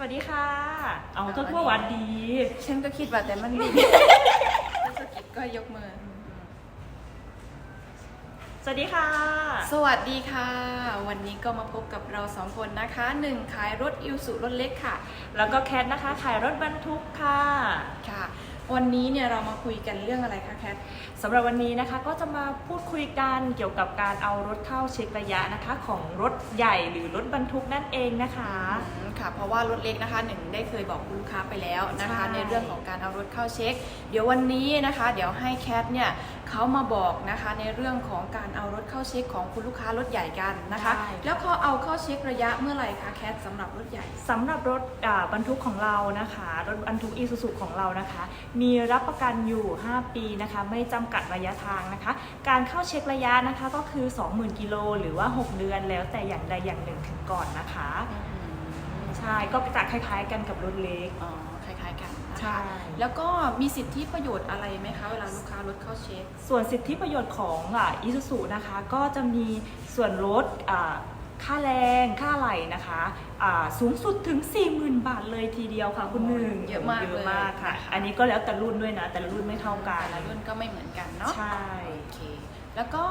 วัสดีค่ะ เอาเจ้าทั่วหวัดดี ฉันก็คิดว่าแต่มันมีสกิดก็ยกมือ สวัสดีค่ะ สวัสดีค่ะ วันนี้ก็มาพบกับเราสองคนนะคะหนึ่งขายรถอิวสุรถเล็กค่ะ แล้วก็แคทนะคะ ขายรถบรรทุกค่ะ ค่ะ วันนี้เนี่ยเรามาคุยกันเรื่องอะไรคะแคทสำหรับวันนี้นะคะก็จะมาพูดคุยกันเกี่ยวกับการเอารถเข้าเช็คระยะนะคะ ของรถใหญ่หรือรถบรรทุกนั่นเองนะคะอืมค่ะเพราะว่ารถเล็กนะคะหนึ่งได้เคยบอกคุณลูกค้าไปแล้วนะคะใช่ในเรื่องของการเอารถเข้าเช็ค เดี๋ยววันนี้นะคะ เดี๋ยวให้แคทเนี่ย เขามาบอกนะคะในเรื่องของการเอารถเข้าเช็คของคุณลูกค้ารถใหญ่กันนะคะแล้วเขาเอาเข้าเช็คระยะเมื่อไหร่คะแคทสำหรับรถใหญ่ สำหรับรถอ่าบรรทุกของเรานะคะ รถบรรทุกอีซูซูของเรานะคะ มีรับประกันอยู่ 5 ปีนะคะ ไม่จำกัดระยะทางนะคะ การเข้าเช็คระยะนะคะก็คือ 20,000 กิโลหรือว่า 6 เดือนแล้วแต่อย่างใดอย่างหนึ่งถึงก่อนนะคะ ใช่ก็จะคล้ายๆกันกับรถเล็ก อ๋อ คล้ายๆกันนะใช่คะแล้วก็มีสิทธิประโยชน์อะไรไหมคะ เวลาลูกค้ารถเข้าเช็ค ส่วนสิทธิประโยชน์ของอีซูซูนะคะก็จะมีส่วนลดอ่าค่าแรงค่าไหลนะคะอ่าสูงสุดถึง 40,000 บาทเลยทีเดียวค่ะคุณหนึ่งเยอะมากเยเลยอะมากค่ะนะคะ อันนี้ก็แล้วแต่รุ่นด้วยนะ แต่ละรุ่นไม่เท่ากันแต่ละรุ่นก็ไม่เหมือนกันเนาะใช่ โอเค แล้วก็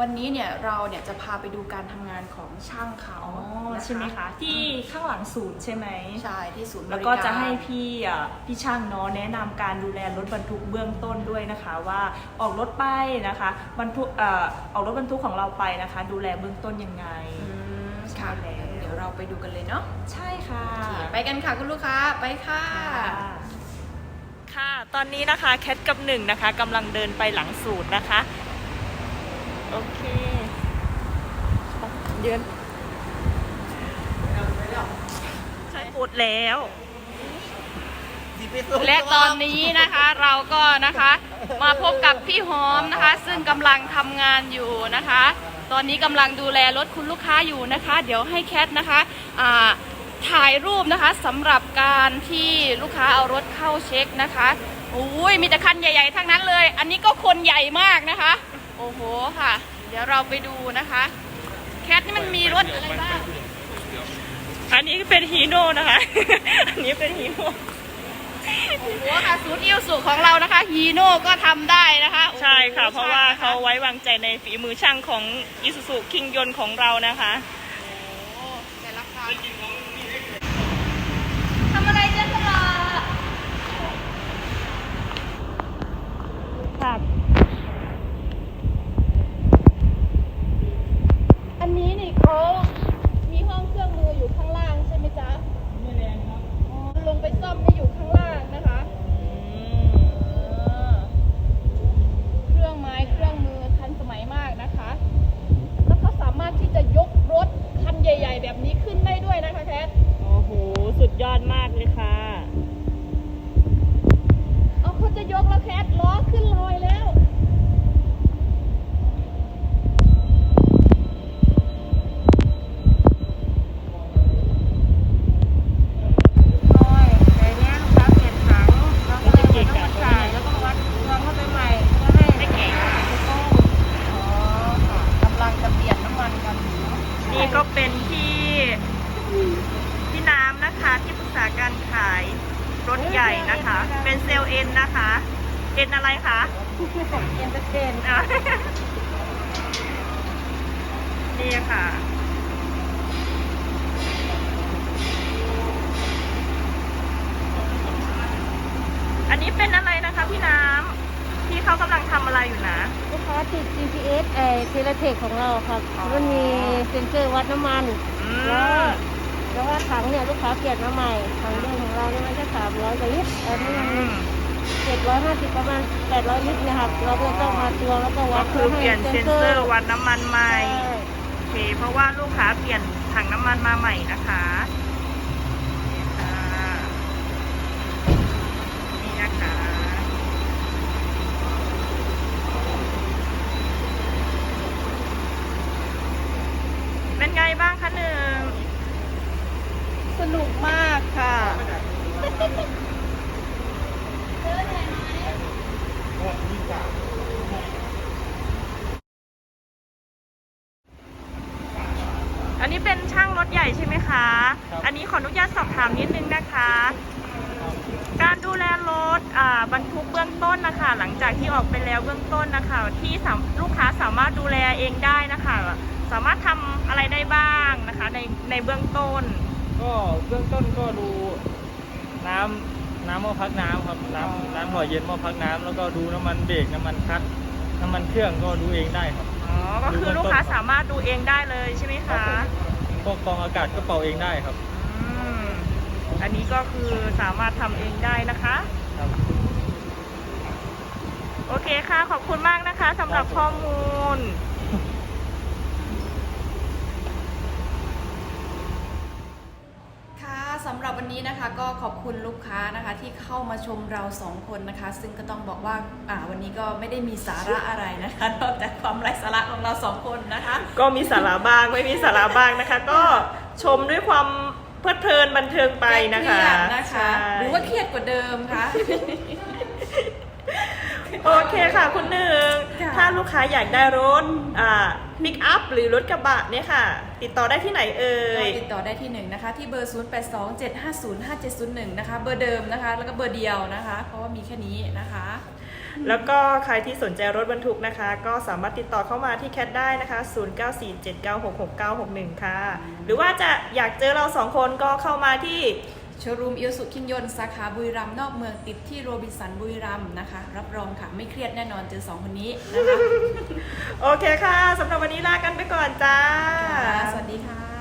วันนี้เนี่ยเราเนี่ยจะพาไปดูการทำงานของช่างเขาอ๋อนะคะใช่ไหมคะ ที่ข้างหลังศูนย์ใช่ไหม ใช่ที่ศูนย์บริแล้การวก็จะให้พี่อะพี่ช่างเนาะแนะนำการดูแลรถบรรทุกเบื้องต้นด้วยนะคะ ว่าออกรถไปนะคะบรรทุกเอ่อออกรถบรรทุกของเราไปนะคะ ดูแลเบื้องต้นยังไง อืมค่ะใช่แล้ว เดี๋ยวเราไปดูกันเลยเนาะใช่ค่ะ โอเคไปกันค่ะคุณลูกค้าไปค่ะ ค่ะ ตอนนี้นะคะแคทกับหนึ่งนะคะกำลังเดินไปหลังศูนย์นะคะ โอเคเยืนใช่ปุดแล้ว และตอนนี้นะคะเราก็นะคะ มาพบกับพี่หอมนะคะ ซึ่งกำลังทำงานอยู่นะคะ ตอนนี้กำลังดูแลรถคุณลูกค้าอยู่นะคะ เดี๋ยวให้แคทนะคะอ่าถ่ายรูปนะคะสำหรับการที่ลูกค้าเอารถเข้าเช็คนะคะอุ้ยมีแต่คันใหญ่ ๆ ทั้งนั้นเลย อันนี้ก็คนใหญ่มากนะคะ โอ้โหค่ะ เดี๋ยวเราไปดูนะคะ แคทนี่มันมีรถอะไรบ้าง อันนี้เป็นฮีโน่นะคะ อันนี้เป็นฮีโน่โอ้โหค่ะศูนย์อิวสุของเรานะคะฮีโน่ก็ทำได้นะคะใช่ค่ะ เพราะว่าใช่นคเขาไว้วางใจในฝีมือช่างของอิสุสุคิงยนต์ของเรานะคะ โอ้แต่ราคาทำอะไรเจ๊สลาค่ะำมันกันอยู่เนอะนี่ก็เป็นที่พี่น้ำนะคะที่ปรึกษาการขายรถใหญ่นะคะ เป็นเซลล์เอ็นนะคะ เอ็นอะไรคะเอ็นเตอร์เทนอะนี่ค่ะ อันนี้เป็นอะไรนะคะพี่น้ำที่เขากำลังทำอะไรอยู่นะ ลูกค้าติด GPS เอเทเลเทคของเราครับอ๋อมันมีเซ็นเซอร์วัดน้ำมันอืแล้วมแล้วว่าถังเนี่ยลูกค้าเปลี่ยนมาใหม่ถังเดิมของเราเนี่ยมันจะสามร้อยกว่าลิตรอันนี้อืมัน ม เจ็ดร้อยห้าสิบประมาณแปดร้อยลิตรนะครับเราก็ต้องมาตวงแล้วก็วัก็ดคือเปลี่ยนเซ็นเซอร์วัดน้ำมันใหม่ใช่โอเค เพราะว่าลูกค้าเปลี่ยนถังน้ำมันมาใหม่นะคะนี่ค่ะนี่นะคะ เป็นไงบ้างคะหนึ่ง สนุกมากค่ะ อันนี้เป็นช่างร ถใหญ่ใช่ไหมคะครับอันนี้ขออนุญาตสอบถามนิดนึงนะคะ การดูแลรถอ่าบรรทุกเบื้องต้นนะคะ หลังจากที่ออกไปแล้วเบื้องต้นนะคะ ที่สามลูกค้าสามารถดูแลเองได้นะคะ สามารถทำอะไรได้บ้างนะคะ ในในเบื้องต้น ก็เบื้องต้นก็ดูน้ำน้ำหม้อพักน้ำครับน้ำน้ำหล่อเย็นหม้อพักน้ำแล้วก็ดูน้ำมันเบรกน้ำมันคลัตช์น้ำมันเครื่องก็ดูเองได้ครับอ๋อก็คือลูกค้าสามารถดูเองได้เลยใช่ไหมครัคะบผมพ วกกรองอากาศก็เป่าเองได้ครับ อืมอันนี้ก็คือสามารถทำเองได้นะคะ ครับ โอเคค่ะ ขอบคุณมากนะคะสำหรับข้อมูล ค่ะสำหรับวั นนี้นะคะก็ขอบคุณลูกค้านะคะที่เข้ามาชมเราสองคนนะคะ ซึ่งก็ต้องบอกว่าอ่าวันนี้ก็ไม่ได้มีสาระอะไรนะคะนอกจากความไร้สาระของเราสองคนนะคะ ก็มีสาระบ้างไม่มีสาระบ้างนะคะ ก็ชมด้วยความเพลิดเพลินบันเทิงไปนะคะเครียดนะคะใช่หรือว่าเครียดกว่าเดิมคะ โอเคค่ะคุณหนึ่ง ค่ะ ถ้าลูกค้าอยากได้รถอ่าปิกอัพหรือรถกระบะเนี่ยค่ะ ติดต่อได้ที่ไหนเอ่ก็ย ติดต่อได้ที่หนึ่งนะคะที่เบอร์ 0827505701 นะคะ เบอร์เดิมนะคะ แล้วก็เบอร์เดียวนะคะ เพราะว่ามีแค่นี้นะคะ แล้วก็ใครที่สนใจรถบรรทุกนะคะ ก็สามารถติดต่อเข้ามาที่แคทได้นะคะ 0947966961 ค่ะ หรือว่าจะอยากเจอเราสองคนก็เข้ามาที่ โชว์รูมอิลสุคินยนต์สาขาบุรีรัมย์นอกเมืองติดที่โรบินสันบุรีรัมย์นะคะ รับรองค่ะไม่เครียดแน่นอนเจอสองคนนี้นะคะ โอเคค่ะสำหรับวันนี้ลากันไปก่อนจ้าค่ะสวัสดีค่ะ